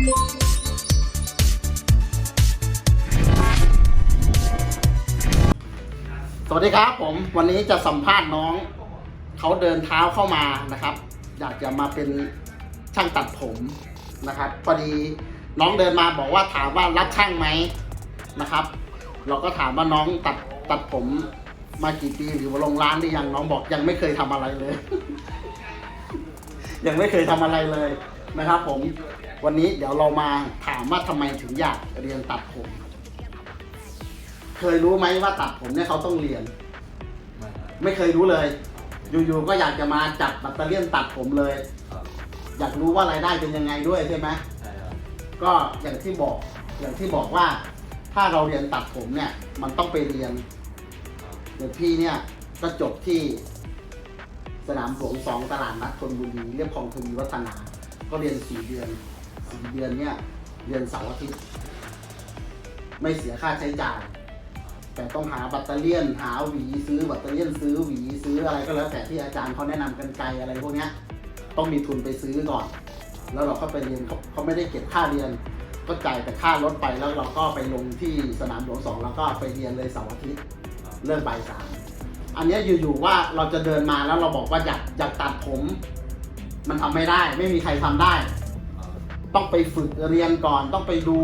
สวัสดีครับผมวันนี้จะสัมภาษณ์น้อง เขาเดินเท้าเข้ามานะครับ อยากจะมาเป็นช่างตัดผมนะครับพอดีน้องเดินมาบอกว่าถามว่ารับช่างไหมนะครับ เราก็ถามว่าน้องตัดตัดผมมากี่ปีหรือว่าลงร้านหรือยังน้องบอกยังไม่เคยทำอะไรเลย ยังไม่เคยทำอะไรเลยนะครับ ผม วันนี้เดี๋ยวเรามาถามว่าทำไมถึงอยากเรียนตัดผม เคยรู้ไหมว่าตัดผมเนี่ยเขาต้องเรียน ไม่เคยรู้เลย อยู่ๆก็อยากจะมาจับแบตเตอเรี่ยนตัดผมเลย ครับอยากรู้ว่ารายได้เป็นยังไงด้วยใช่ไหม ใช่ครับก็อย่างที่บอกอย่างที่บอกว่าถ้าเราเรียนตัดผมเนี่ยมันต้องไปเรียนอย่างพี่เนี่ยก็จบที่สนามหลวงสองตลาดนัดธนบุรีเรียบคลองทวีวัฒนา ก็เรียนสี่เดือน เดือนเนี่ยเรียนเสาร์อาทิตย์ ไม่เสียค่าใช้จ่าย แต่ต้องหาแบัตเตอรี่ยนหาหวีซื้อแบัตเตอรี่ยนซื้อหวีซื้ออะไรก็แล้วแต่ที่อาจารย์เขาแนะนำกันไกลอะไรพวกเนี้ยต้องมีทุนไปซื้อก่อน แล้วเราก็ไปเรียนเขาเขาไม่ได้เก็บค่าเรียน ก็จ่ายแต่ค่ารถไปแล้วเราก็ไปลงที่สนามหลวงสองแล้วก็ไปเรียนเลยเสาร์อาทิตย์เลิกบ่ายสามอันนี้อยู่ๆว่าเราจะเดินมาแล้วเราบอกว่าอยากอยากตัดผม มันทำไม่ได้ ไม่มีใครทำได้ ต้องไปฝึกเรียนก่อน ต้องไปดู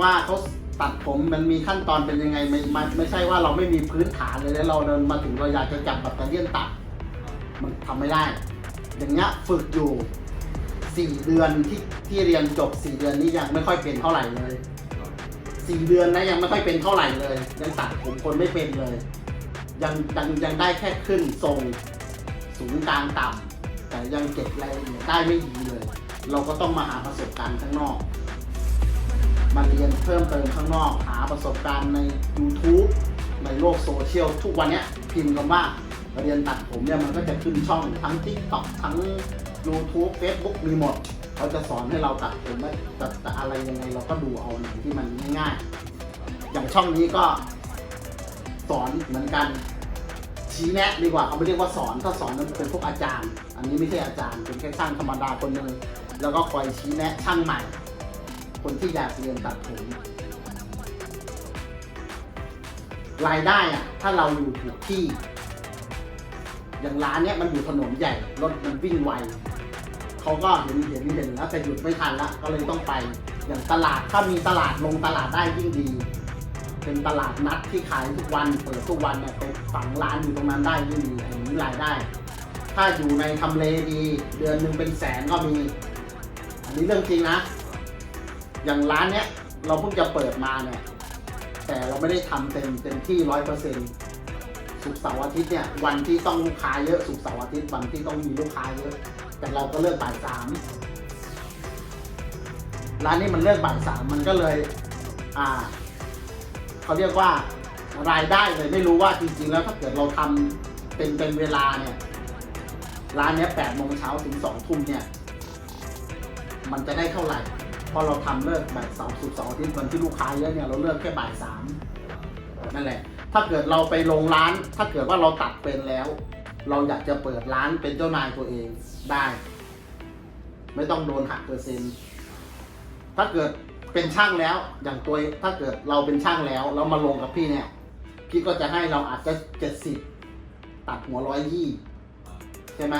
ว่าเขาตัดผมมันมีขั้นตอนเป็นยังไงไม่ไม่ไม่ใช่ว่าเราไม่มีพื้นฐานเลยแล้วเราเดินมาถึงเราอยากจะจับแบัตเตอเรี่ยนตัด มันทำไม่ได้ อย่างเงี้ยฝึกอยู่สี่เดือนที่ที่เรียนจบสี่เดือนนี้ยังไม่ค่อยเป็นเท่าไหร่เลยสี่เดือนนะยังไม่ค่อยเป็นเท่าไหร่เลย ยังตัดผมคนไม่เป็นเลย ยังยังยังได้แค่ขึ้นทรงสูงกลางต่ำแต่ยังเก็บรายละเอียดได้ไม่ดีเลย เราก็ต้องมาหาประสบการณ์ข้างนอก มาเรียนเพิ่มเติมข้างนอก หาประสบการณ์ใน YouTube ในโลกโซเชียลทุกวันนี้พิมพ์คำว่าเรียนตัดผมเนี่ยมันก็จะขึ้นช่องทั้ง TikTok ทั้ง YouTube Facebook มีหมด เขาจะสอนให้เราตัดผมว่าจะจะอะไรยังไงเราก็ดูเอาหนที่มันง่ายๆ อย่างช่องนี้ก็สอนเหมือนกันชี้แนะดีกว่าเขาไม่เรียกว่าสอนถ้าสอนนั้นเป็นพวกอาจารย์ อันนี้ไม่ใช่อาจารย์เป็นแค่ช่างธรรมดาคนหนึ่ง แล้วก็คอยชี้แนะช่างใหม่ คนที่อยากเรียนตัดผมรายได้อะถ้าเราอยู่ถูกที่ อย่างร้านเนี้ยมันอยู่ถนนใหญ่รถมันวิ่งไวเขาก็เห็นเห็นเห็นแล้วแต่หยุดไม่ทันละก็เลยต้องไป อย่างตลาดถ้ามีตลาดลงตลาดได้ยิ่งดี เป็นตลาดนัดที่ขายทุกวันเปิดทุกวันเนี่ยไปฝังร้านอยู่ตรงนั้นได้ยิ่งดีอย่างนี้รายได้ ถ้าอยู่ในทำเลดี เดือนหนึ่งเป็นแสนก็มี นนี้เรื่องจริงนะ อย่างร้านเนี้ยเราเพิ่งจะเปิดมาเนี่ย แต่เราไม่ได้ทำเต็มเต็มที่ร้อยเปอร์เซ็นต์สุกเสาร์อาทิตย์เนี่ยวันที่ต้องลูกค้าเยอะสุกเสาร์อาทิตย์วันที่ต้องมีลูกค้าเยอะ แต่เราก็เลิกบ่ายสามร้านนี้มันเลิกบ่ายสามมันก็เลย อ่าเขาเรียกว่ารายได้เลยไม่รู้ว่าจริง ๆ แล้วถ้าเกิดเราทำเป็นเป็นเวลาเนี่ย ร้านเนี้ยแปดโมงเช้าถึงสองทุ่มเนี่ย มันจะได้เท่าไหร่ พอเราทำเลิกบ่ายสองสุดสองอาทิตย์วันที่ลูกค้าเยอะเนี่ยเราเลิกแค่บ่ายสามนั่นแหละ ถ้าเกิดเราไปลงร้าน ถ้าเกิดว่าเราตัดเป็นแล้ว เราอยากจะเปิดร้านเป็นเจ้านายตัวเองได้ ไม่ต้องโดนหักเปอร์เซ็นต์ถ้าเกิดเป็นช่างแล้วอย่างตัวถ้าเกิดเราเป็นช่างแล้วแล้วมาลงกับพี่เนี่ย พี่ก็จะให้เราอาจจะเจ็ดสิบตัดหัวร้อยยี่ใช่ไหม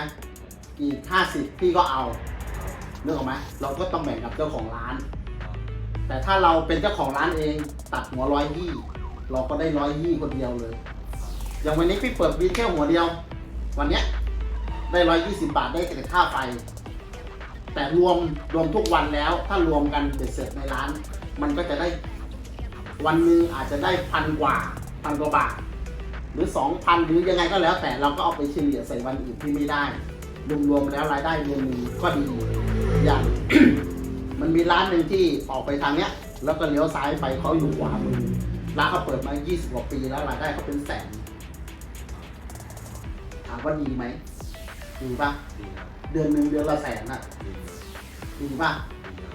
อีกห้าสิบพี่ก็เอา นึกออกไหมเราก็ต้องแบ่งกับเจ้าของร้าน แต่ถ้าเราเป็นเจ้าของร้านเองตัดหัวร้อยยี่ เราก็ได้ร้อยยี่คนเดียวเลย อย่างวันนี้พี่เปิดบินแค่หัวเดียว วันเนี้ยได้ร้อยยี่สิบบาทได้แต่ค่าไฟ แต่รวมรวมทุกวันแล้ว ถ้ารวมกันเบ็ดเสร็จในร้าน มันก็จะได้วันหนึ่งอาจจะได้พันกว่าพันกว่าบาทหรือสองพันหรือยังไงก็แล้วแต่เราก็เอาไปเฉลี่ยใส่วันอื่นที่ไม่ได้ รวมๆแล้วรายได้เดือนหนึ่งก็ดีอย่าง มันมีร้านหนึ่งที่ออกไปทางเนี้ย แล้วก็เลี้ยวซ้ายไปเขาอยู่ขวามือร้านเขาเปิดมา 20 กว่าปีแล้วรายได้เขาเป็นแสน ถามว่าดีไหมดีปะดีครับเดือนหนึ่งเดือนละแสนอะดีดีปะดีครับ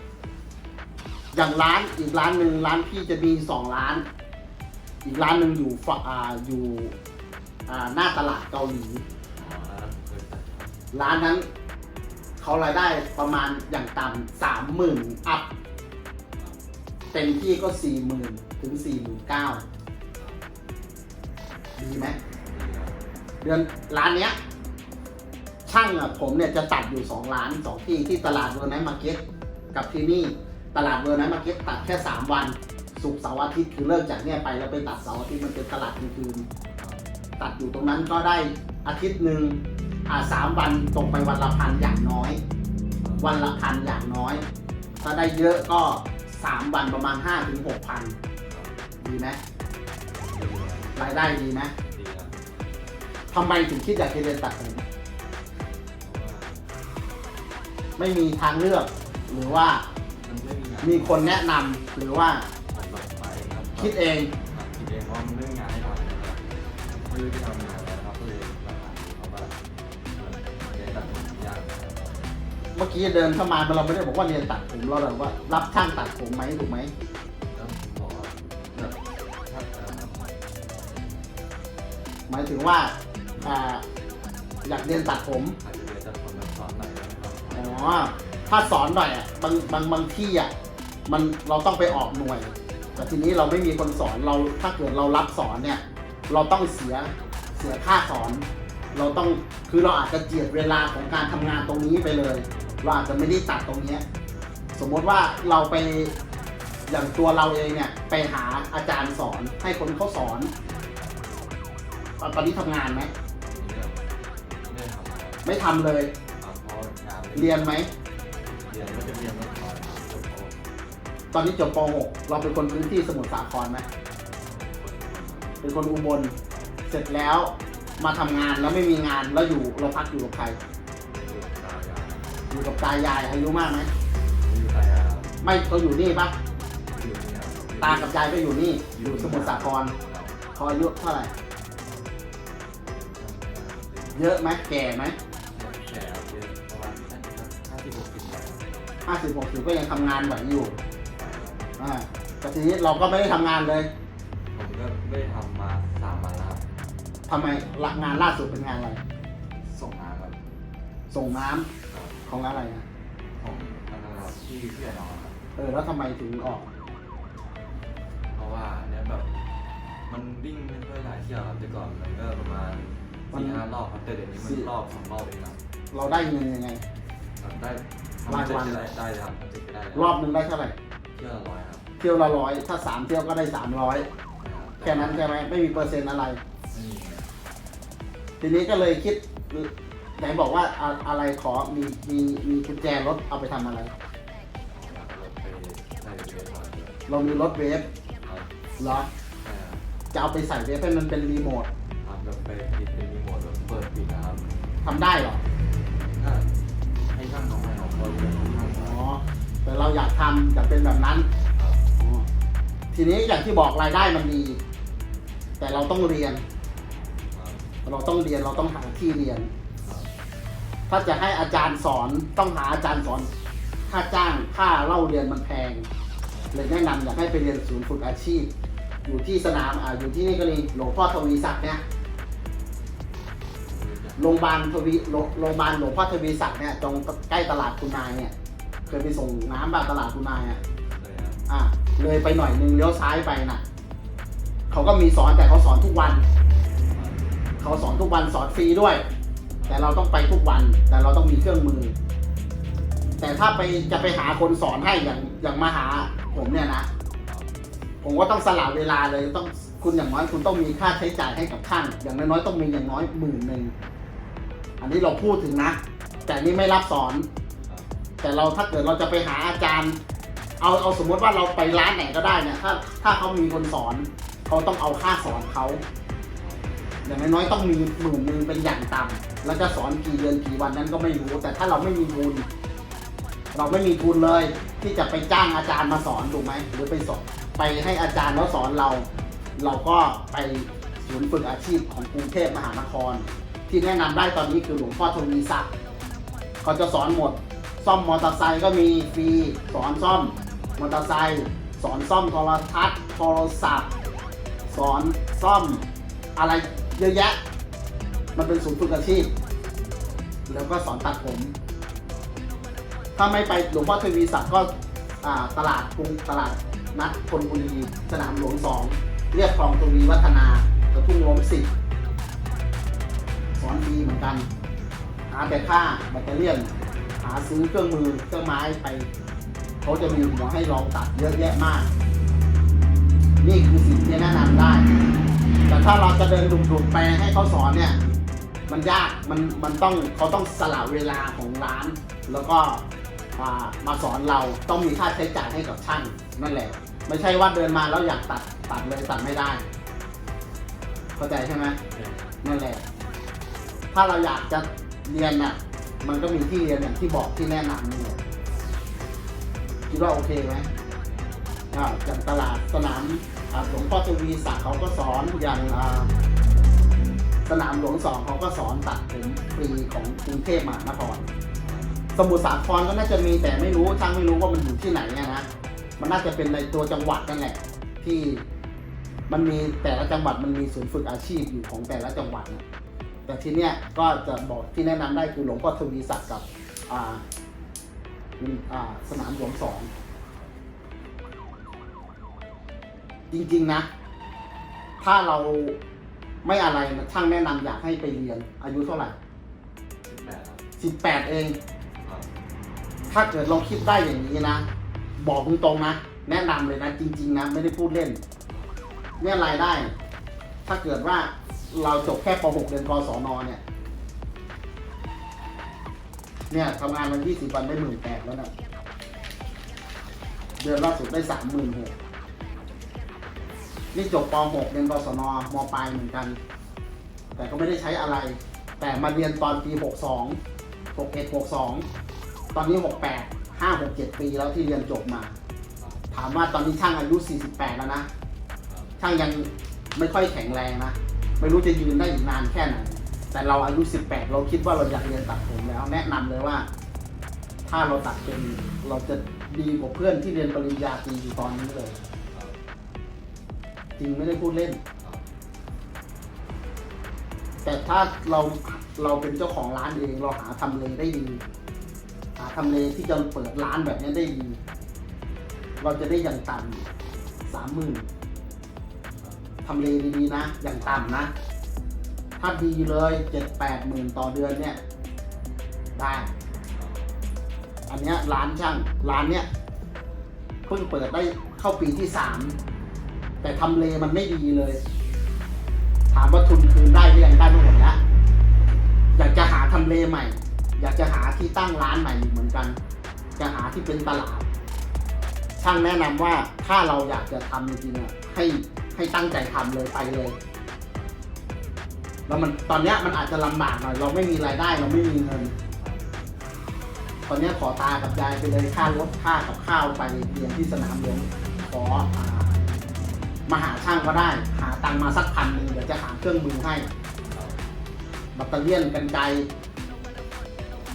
อย่างร้านอีกร้านหนึ่งร้านพี่จะมีสองร้าน อีกร้านหนึ่งอยู่ฝอ่าอยู่อ่าหน้าตลาดเกาหลี ร้านนั้นเขารายได้ประมาณอย่างต่ำสามหมื่นอัพเต็มที่ก็สี่หมื่นถึงสี่หมื่นเก้าดีไหมเดือนร้านเนี้ย ช่างอะผมเนี่ยจะตัดอยู่สองร้านสองที่ที่ตลาดเวอร์ไนท์มาร์เก็ตกับที่นี่ตลาดเวอร์ไนท์มาร์เก็ตตัดแค่สามวันศุกร์เสาร์อาทิตย์คือเลิกจากเนี่ยไปแล้วไปตัดเสาร์อาทิตย์มันเป็นตลาดกลางคืนตัดอยู่ตรงนั้นก็ได้อาทิตย์หนึ่ง อ่าสามวันตกไปวันละพันอย่างน้อย วันละพันอย่างน้อยถ้าได้เยอะก็สามวันประมาณห้าถึงหกพันดีไหมรายได้ดีไหมดีครับทำไมถึงคิดอยากจะเรียนตัดผมไม่มีทางเลือก หรือว่ามันไม่มีงานมีคนแนะนำหรือว่าผมแบบไปครับคิดเองครับคิดเองว่ามันไม่มีงานให้ทำนะครับไม่รู้จะทำงานอะไร เมื่อกี้เดินเข้ามาเราไม่ได้บอกว่าเรียนตัดผมเราแบบว่า รับช่างตัดผมไหมถูกไหมหมายถึงว่าอ่าอยากเรียนตัดผมถ้าสอนหน่อยนะครับอ๋อถ้าสอนหน่อยอะบางบางบางที่อะมันเราต้องไปออกหน่วย แต่ทีนี้เราไม่มีคนสอนเราถ้าเกิดเรารับสอนเนี่ย เราต้องเสียเสียค่าสอน เราต้องคือเราอาจจะเจียดเวลาของการทำงานตรงนี้ไปเลย เราอาจจะไม่ได้ตัดตรงเนี้ยสมมติว่าเราไปอย่างตัวเราเองเนี่ยไปหาอาจารย์สอนให้คนเขาสอนตอนนี้ทำงานไหมไม่ทำงานไม่ทำเลย ครับเพราะงานเรียนไหม เรียนก็จะเรียนไม่พอตอนนี้จบป .6 เราเป็นคนพื้นที่สมุทรสาครไหมเป็นคนอุบล เสร็จแล้วมาทำงานแล้วไม่มีงานแล้วอยู่เราพักอยู่กับใครอยู่ตายาย อยู่กับตายายอายุมากไหมอยู่ตายายไม่เขาอยู่นี่ปะอยู่นี่ครับตากับยายก็อยู่นี่ อยู่สมุทรสาครเขาอายุเท่าไหร่ เยอะไหมแก่ไหมแก่เยอะประมาณห้าสิบหกสิบปีห้าสิบหกสิบก็ยังทำงานไหวอยู่อ่าแต่ทีนี้เราก็ไม่ได้ทำงานเลยผมก็ไม่ได้ทำมาสามวันแล้วครับทำไมละงานล่าสุดเป็นงานอะไร ส่งงานครับส่งน้ำครับ ของอะไรนะของทางเราที่เพื่อนน้องครับเออ แล้วทำไมถึงออก เพราะว่าเนี่ยแบบมันวิ่งไม่ค่อยหลายเที่ยวครับแต่ก่อนมันก็ประมาณสี่ห้ารอบครับแต่เดี๋ยวนี้มันรอบสองรอบเองครับเราได้เงินยังไง แบบได้รายวันทำเสร็จจะได้ได้เลยครับทำเสร็จก็ได้เลยรอบหนึ่งได้เท่าไหร่ เที่ยวละร้อยครับเที่ยวละร้อยถ้าสามเที่ยวก็ได้สามร้อยนะครับแค่นั้นใช่ไหมไม่มีเปอร์เซ็นต์อะไร ไม่มีครับทีนี้ก็เลยคิด ไหนบอกว่าอะอะไรขอมีมีมีกุญแจรถเอาไปทำอะไรเอารถไปใส่เวทก่อนครับเรามีรถเวฟครับเหรอใช่ครับจะเอาไปใส่เวฟให้มันเป็นรีโมททำแบบไปผลิตเป็นรีโมทแบบเปิดปิดนะครับทำได้เหรอถ้าให้ช่างน้องให้น้องเปิดเป็นช่างอ๋คอแต่เราอยากทำอยากเป็นแบบนั้นรับอ๋อทีนี้อย่างที่บอกรายได้มันดี แต่เราต้องเรียนครับเราต้องเรียนเราต้องหาที่เรียนครับ ถ้าจะให้อาจารย์สอนต้องหาอาจารย์สอนค่าจ้างค่าเล่าเรียนมันแพงเลยแนะนำอยากให้ไปเรียนศูนย์ฝึกอาชีพ อยู่ที่สนามอ่าอยู่ที่นี่ก็นี่หลวงพ่อทวีศักดิ์เนี่ยโรงพยาบาลทวีโรงโรงพยาบาลหลวงพ่อทวีศักดิ์เนี่ยตรงใกล้ตลาดคุณนายเนี่ยเคยไปส่งน้ำแบบตลาดคุณนายอะเลยครับอะเลยไปหน่อยนึงเลี้ยวซ้ายไปน่ะเขาก็มีสอนแต่เขาสอนทุกวัน เขาสอนทุกวันสอนฟรีด้วย แต่เราต้องไปทุกวัน แต่เราต้องมีเครื่องมือ แต่ถ้าไปจะไปหาคนสอนให้อย่างอย่างมาหาผมเนี่ยนะ ผมก็ต้องสละเวลาเลยต้องคุณอย่างน้อยคุณต้องมีค่าใช้จ่ายให้กับช่างอย่างน้อยๆต้องมีอย่างน้อยหมื่นหนึ่งอันนี้เราพูดถึงนะ แต่นี่ไม่รับสอน แต่เราถ้าเกิดเราจะไปหาอาจารย์ เอาเอาสมมติว่าเราไปร้านไหนก็ได้เนี่ยถ้าถ้าเขามีคนสอนเขาต้องเอาค่าสอนเขาอย่างน้อยๆต้องมีหมื่นหนึ่งเป็นอย่างต่ำ แล้วจะสอนกี่เดือนกี่วันนั้นก็ไม่รู้ แต่ถ้าเราไม่มีทุน เราไม่มีทุนเลย ที่จะไปจ้างอาจารย์มาสอนถูกไหมหรือไปสอนไปให้อาจารย์แล้วสอนเรา เราก็ไปศูนย์ฝึกอาชีพของกรุงเทพมหานคร ที่แนะนำได้ตอนนี้คือหลวงพ่อทวีศักดิ์เขาจะสอนหมด ซ่อมมอเตอร์ไซค์ก็มีฟรีสอนซ่อมมอเตอร์ไซค์สอนซ่อมโทรทัศน์โทรศัพท์ สอนซ่อมอะไรเยอะแยะ มันเป็นศูนย์ฝึกอาชีพ แล้วก็สอนตัดผม ถ้าไม่ไปหลวงพ่อทวีศักดิ์ก็ตลาดกรุงตลาดนัดคนบุรีสนามหลวงสองเรียบคลองทวีวัฒนากระทุ่งลมสิบสอนดีเหมือนกัน หาแต่ค่าแบตเตอรี่หาซื้อเครื่องมือเครื่องไม้ไป เขาจะมีหัวให้ลองตัดเยอะแยะมาก นี่คือสิ่งที่แนะนำได้ แต่ถ้าเราจะเดินดุ่มๆไปให้เขาสอนเนี่ย มันยากมันมันต้องเขาต้องสละเวลาของร้าน แล้วก็มามาสอนเราต้องมีค่าใช้จ่ายให้กับช่างนั่นแหละ ไม่ใช่ว่าเดินมาแล้วอยากตัดตัดเลยตัดไม่ได้ เข้าใจใช่ไหมนั่นแหละ ถ้าเราอยากจะเรียนน่ะ มันก็มีที่เรียนอย่างที่บอกที่แนะนำนี่แหละคิดว่าโอเคไหมอ่าอย่างตลาดสนามอ่าหลวงพ่อทวีศักดิ์เขาก็สอนอย่างอ่า สนามหลวงสองเขาก็สอนตัดผมฟรีของกรุงเทพมหานคร สมุทรสาครก็น่าจะมีแต่ไม่รู้ช่างไม่รู้ว่ามันอยู่ที่ไหนนะ มันน่าจะเป็นในตัวจังหวัดนั่นแหละ ที่มันมีแต่ละจังหวัดมันมีศูนย์ฝึกอาชีพอยู่ของแต่ละจังหวัด แต่ทีเนี้ยก็จะบอกที่แนะนำได้คือหลวงพ่อทวีศักดิ์กับอ่าอ่าสนามหลวงสองจริงๆนะ ถ้าเรา ไม่อะไรนะช่างแนะนำอยากให้ไปเรียน อายุเท่าไหร่สิบแปดครับสิบแปดเอง ครับถ้าเกิดเราคิดได้อย่างนี้นะ บอกตรงๆนะ แนะนำเลยนะ จริง ๆ นะ ไม่ได้พูดเล่น เนี่ยรายได้ ถ้าเกิดว่าเราจบแค่ป .6 เรียนกศนเนี่ย เนี่ยทำงานมา20วันได้หมื่นแปดแล้วนะเดือนล่าสุดได้สามหมื่นหก นี่จบป .6 เรียนกศนมปลายเหมือนกัน แต่ก็ไม่ได้ใช้อะไร แต่มาเรียนตอนปี 62 61 62 ตอนนี้ 68 5 6 7 ปีแล้วที่เรียนจบมา ถามว่าตอนนี้ช่างอายุ 48 แล้วนะ ช่างยังไม่ค่อยแข็งแรงนะ ไม่รู้จะยืนได้อีกนานแค่ไหน แต่เราอายุ 18 เราคิดว่าเราอยากเรียนตัดผมแล้ว แนะนำเลยว่า ถ้าเราตัดเป็นเราจะดีกว่าเพื่อนที่เรียนปริญญาตรีอยู่ตอนนี้เลย จริงไม่ได้พูดเล่น แต่ถ้าเราเราเป็นเจ้าของร้านเอง เราหาทำเลได้ดี หาทำเลที่จะเปิดร้านแบบนี้ได้ดี เราจะได้อย่างต่ำสามหมื่นทำเลดีๆนะ อย่างต่ำนะ ถ้าดีเลยเจ็ดแปดหมื่นต่อเดือนเนี่ย ได้ อันเนี้ยร้านช่าง ร้านเนี้ยเพิ่งเปิดได้เข้าปีที่สาม แต่ทำเลมันไม่ดีเลย ถามว่าทุนคืนได้หรือยังได้ทั้งหมดแล้วอยากจะหาทำเลใหม่ อยากจะหาที่ตั้งร้านใหม่เหมือนกัน จะหาที่เป็นตลาด ช่างแนะนำว่าถ้าเราอยากจะทำจริงๆอะให้ให้ตั้งใจทำเลยไปเลย แล้วมันตอนเนี้ยมันอาจจะลำบากหน่อยเราไม่มีรายได้เราไม่มีเงิน ตอนเนี้ยขอตากับยายไปเลยค่ารถค่ากับข้าวไปเรียนที่สนามหลวงขออ่า มาหาช่างก็ได้ หาตังมาสักพันหนึ่งเดี๋ยวจะหาเครื่องมือให้บัตเตอเลี่ยนกันไกล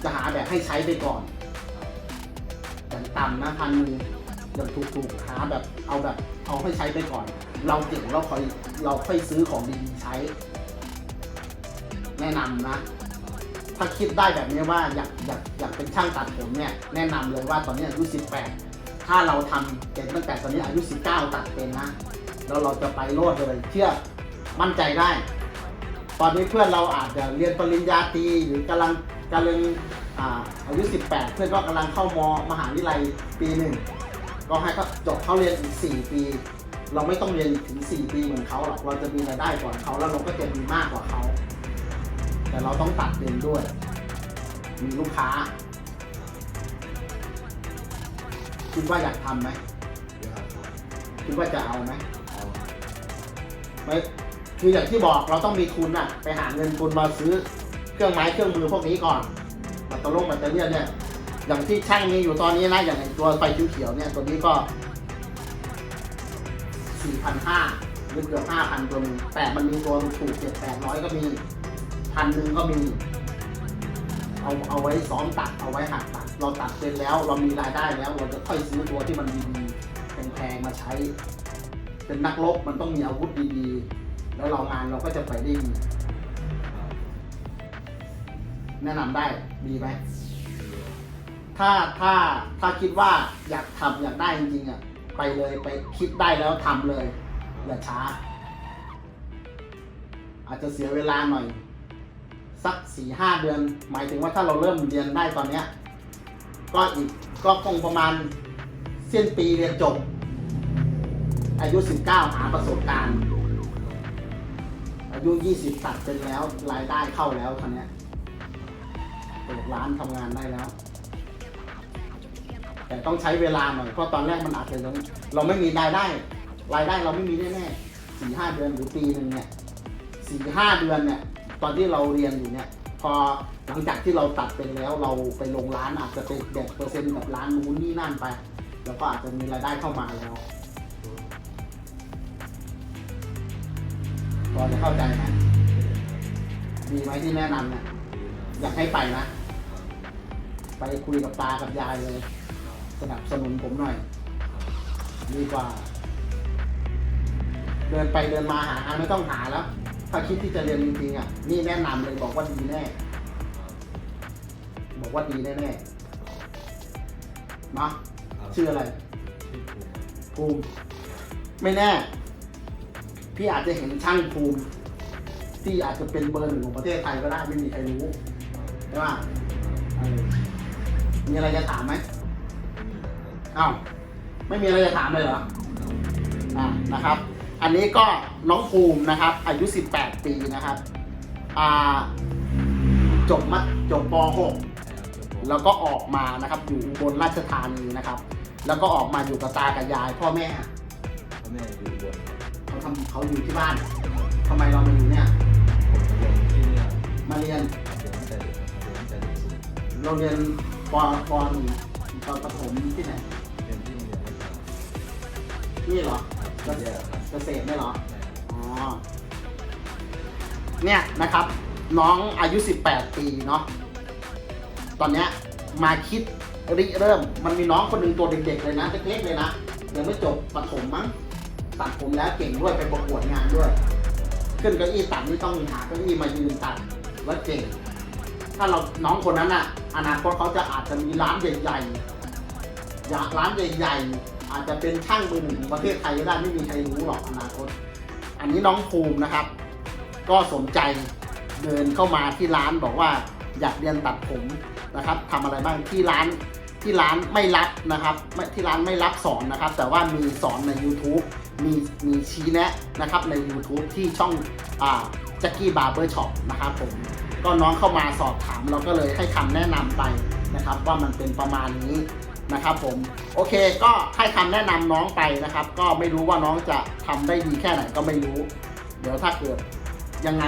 จะหาแบบให้ใช้ไปก่อนอย่างต่ำนะพันหนึ่งอย่างถูกๆหาแบบเอาแบบเอาให้ใช้ไปก่อน เราเก่งเราค่อยเราค่อยซื้อของดีๆใช้ แนะนำนะ ถ้าคิดได้แบบนี้ว่าอยากอยากอยากเป็นช่างตัดผมเนี่ยแนะนำเลยว่าตอนนี้อายุ 18 ถ้าเราทำเป็นตั้งแต่ตอนนี้อายุ 19 ตัดเป็นนะ แล้วเราจะไปโลดเลยเชื่อมั่นใจได้ ตอนนี้เพื่อนเราอาจจะเรียนปริญญาตรีหรือกำลังกำลังอายุ 18 เพื่อนก็กำลังเข้ามมหาวิทยาลัยปีหนึ่งก็ให้เขาจบเขาเรียนอีก 4 ปี เราไม่ต้องเรียนถึง 4 ปีเหมือนเขาหรอกเราจะมีรายได้ก่อนเขาแล้วเราก็จะมีมากกว่าเขา แต่เราต้องตัดเป็นด้วย มีลูกค้า คิดว่าอยากทำไหมครับคิดว่าจะเอาไหม คืออย่างที่บอกเราต้องมีทุนอะไปหาเงินทุนมาซื้อเครื่องไม้เครื่องมือพวกนี้ก่อนแบตเตอรี่แบตเตอรี่เนี่ยอย่างที่ช่างมีอยู่ตอนนี้นะอย่างตัวไฟเขียวๆเนี่ยตัวนี้ก็สี่พันห้าหรือเกือบห้าพันตัวนึงแต่มันมีตัวถูกเจ็ดแปดร้อยก็มีพันหนึ่งก็มี เอาเอาไว้ซ้อมตัดเอาไว้หัดตัด เราตัดเป็นแล้วเรามีรายได้แล้ว เราจะค่อยซื้อตัวที่มันดีๆแพงๆมาใช้ เป็นนักรบมันต้องมีอาวุธดีๆ แล้วเรางานเราก็จะไปได้ดีแนะนำได้ดีไหมถ้าถ้าถ้าคิดว่าอยากทำอยากได้จริงๆอะไปเลยไปคิดได้แล้วทำเลย อย่าช้า อาจจะเสียเวลาหน่อย สักสี่ห้าเดือน หมายถึงว่าถ้าเราเริ่มเรียนได้ตอนเนี้ยก็อีกก็คงประมาณสิ้นปีเรียนจบ อายุสิบเก้าหาประสบการณ์ อายุยี่สิบตัดเป็นแล้ว รายได้เข้าแล้วคันนี้เปิดร้านทำงานได้แล้ว แต่ต้องใช้เวลาหน่อย เพราะตอนแรกมันอาจจะยังเราไม่มีรายได้ รายได้เราไม่มีแน่ๆสี่ห้าเดือนหรือปีหนึ่งเนี่ยสี่ห้าเดือนเนี่ย ตอนที่เราเรียนอยู่เนี่ย พอหลังจากที่เราตัดเป็นแล้วเราไปลงร้านอาจจะไปแบ่งเปอร์เซ็นต์กับร้านนู้นนี่นั่นไป แล้วก็อาจจะมีรายได้เข้ามาแล้ว พอจะเข้าใจไหมดีไหมที่แนะนำเนี่ยอยากให้ไปนะ ไปคุยกับตากับยายเลย สนับสนุนผมหน่อย ดีกว่า เดินไปเดินมาหาไม่ต้องหาแล้ว ถ้าคิดที่จะเรียนจริงๆอะ นี่แนะนำเลยบอกว่าดีแน่ บอกว่าดีแน่ๆเนาะชื่ออะไรภูมิไม่แน่ พี่อาจจะเห็นช่างภูมิ ที่อาจจะเป็นเบอร์หนึ่งของประเทศไทยก็ได้ไม่มีใครรู้ใช่ป่ะเออมีอะไรจะถามไหมอ้าวไม่มีอะไรจะถามเลยเหรออ่านะครับ อันนี้ก็น้องภูมินะครับ อายุ 18 ปีนะครับอ่าจบมัธจบป .6 แล้วก็ออกมานะครับ อยู่อุบลราชธานีนะครับ แล้วก็ออกมาอยู่กับตากับยาย พ่อแม่พ่อแม่อยู่บ นเขาเขาอยู่ที่บ้านทำไมเรามาอยู่เนี่ยมาเรียนเรียนตั้งแต่เรียนตั้งแต่เด็กสุดเราเรียนปปหนึ่งตอนประถมที่ไหนนที่เรียนวัดกลางนี่เหรอเกษตรไม่เหรออ๋อเนี่ยนะครับ น้องอายุ 18 ปีเนาะตอนเนี้ยมาคิดริเริ่ม มันมีน้องคนหนึ่งตัวเด็กๆเลยนะเล็กๆเลยนะยังไม่จบประถมมั้ง ตัดผมแล้วเก่งด้วยไปประกวดงานด้วย ขึ้นเก้าอี้ตัดนี่ต้องหาเก้าอี้มายืนตัดแล้วเก่ง ถ้าเราน้องคนนั้นอะ อนาคตเขาจะอาจจะมีร้านใหญ่ๆอยากร้านใหญ่ ๆ อาจจะเป็นช่างมือหนึ่งของประเทศไทยก็ได้ไม่มีใครรู้หรอกอนาคต อันนี้น้องภูมินะครับ ก็สนใจเดินเข้ามาที่ร้านบอกว่าอยากเรียนตัดผมนะครับทำอะไรบ้างที่ร้าน ที่ร้านไม่รับนะครับที่ร้านไม่รับสอนนะครับ แต่ว่ามีสอนใน YouTube มีมีชี้แนะนะครับใน YouTube ที่ช่องอ่าจ็กกี้บาร์เบอร์ช็อปนะครับผมก็น้องเข้ามาสอบถามเราก็เลยให้คำแนะนำไปนะครับ ว่ามันเป็นประมาณนี้นะครับผมโอเคก็ให้คำแนะนำน้องไปนะครับ ก็ไม่รู้ว่าน้องจะทำได้ดีแค่ไหนก็ไม่รู้ เดี๋ยวถ้าเกิดยังไง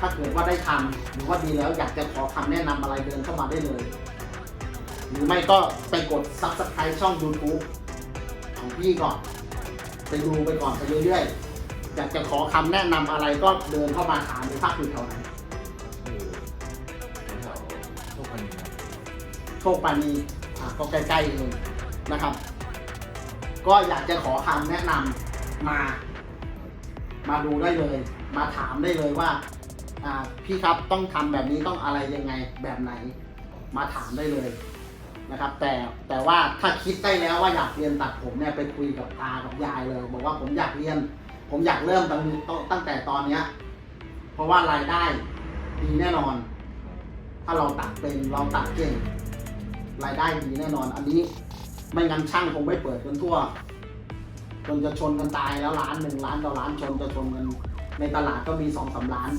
ถ้าเกิดว่าได้ทำหรือว่าดีแล้วอยากจะขอคำแนะนำอะไรเดินเข้ามาได้เลย หรือไม่ก็ไปกด subscribe ช่อง YouTube ของพี่ก่อน ไปดูไปก่อนไปเรื่อยๆ อยากจะขอคำแนะนำอะไรก็เดินเข้ามาถามหรือพักอยู่แถวไหนคือแถวโชคพันธ์ครับโชคปานีอะก็ใกล้ๆเองนะครับ ก็อยากจะขอคำแนะนำมา มาดูได้เลย มาถามได้เลยว่าอ่าพี่ครับต้องทำแบบนี้ต้องอะไรยังไงแบบไหน มาถามได้เลย นะครับ แต่แต่ว่าถ้าคิดได้แล้วว่าอยากเรียนตัดผมเนี่ยไปคุยกับตากับยายเลย บอกว่าผมอยากเรียน ผมอยากเริ่มตั้งตั้งแต่ตอนเนี้ยเพราะว่ารายได้ดีแน่นอน ถ้าเราตัดเป็นเราตัดเก่งรายได้ดีแน่นอน อันนี้ไม่งั้นช่างคงไม่เปิดกันทั่วจนจะชนกันตายแล้วร้านหนึ่งร้านต่อร้านชนจะชนกันในตลาดก็มีสองสาร้าน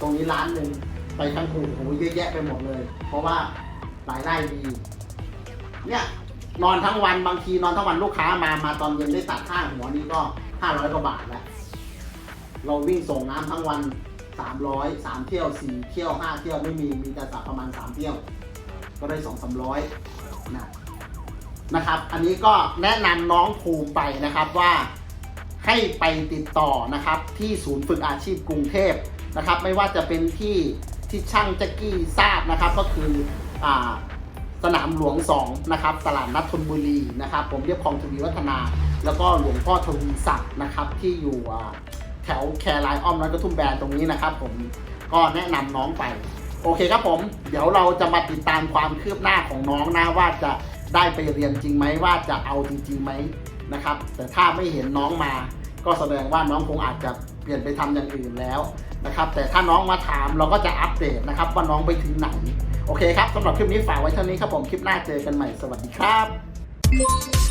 ตรงนี้ร้านหนึ่งไปทั้งคูโอ้โหเยอะแยะไปหมดเลย เพราะว่ารายได้ดี เนี่ยนอนทั้งวันบางทีนอนทั้งวันลูกค้ามามาตอนเย็นได้ตัดข้างหัวนี่ก็ห้าร้อยกว่าบาทแล้วเราวิ่งส่งน้ำทั้งวันสามร้อยสามเที่ยวสี่เที่ยวห้าเที่ยวไม่มีมีแต่สักประมาณสามเที่ยว ก็ได้สองสามร้อยนะนะครับ อันนี้ก็แนะนำน้องภูมิไปนะครับว่าให้ไปติดต่อนะครับที่ศูนย์ฝึกอาชีพกรุงเทพนะครับ ไม่ว่าจะเป็นที่ที่ช่างแจ็กกี้ทราบนะครับ ก็คืออ่า สนามหลวง 2 นะครับ ตลาดนัดธนบุรีนะครับ ผมเรียบคลองทวีวัฒนา แล้วก็หลวงพ่อทวีศักดิ์นะครับที่อยู่แถวแคร์ไลน์อ้อมน้อยกระทุ่มแบนตรงนี้นะครับ ผมก็แนะนำน้องไป โอเคครับผม เดี๋ยวเราจะมาติดตามความคืบหน้าของน้องนะว่าจะได้ไปเรียนจริงไหมว่าจะเอาจริงๆไหมนะครับ แต่ถ้าไม่เห็นน้องมา ก็แสดงว่าน้องคงอาจจะเปลี่ยนไปทำอย่างอื่นแล้วนะครับ แต่ถ้าน้องมาถามเราก็จะอัปเดตนะครับว่าน้องไปถึงไหน โอเคครับสำหรับคลิปนี้ฝากไว้เท่านี้ครับผมคลิปหน้าเจอกันใหม่สวัสดีครับ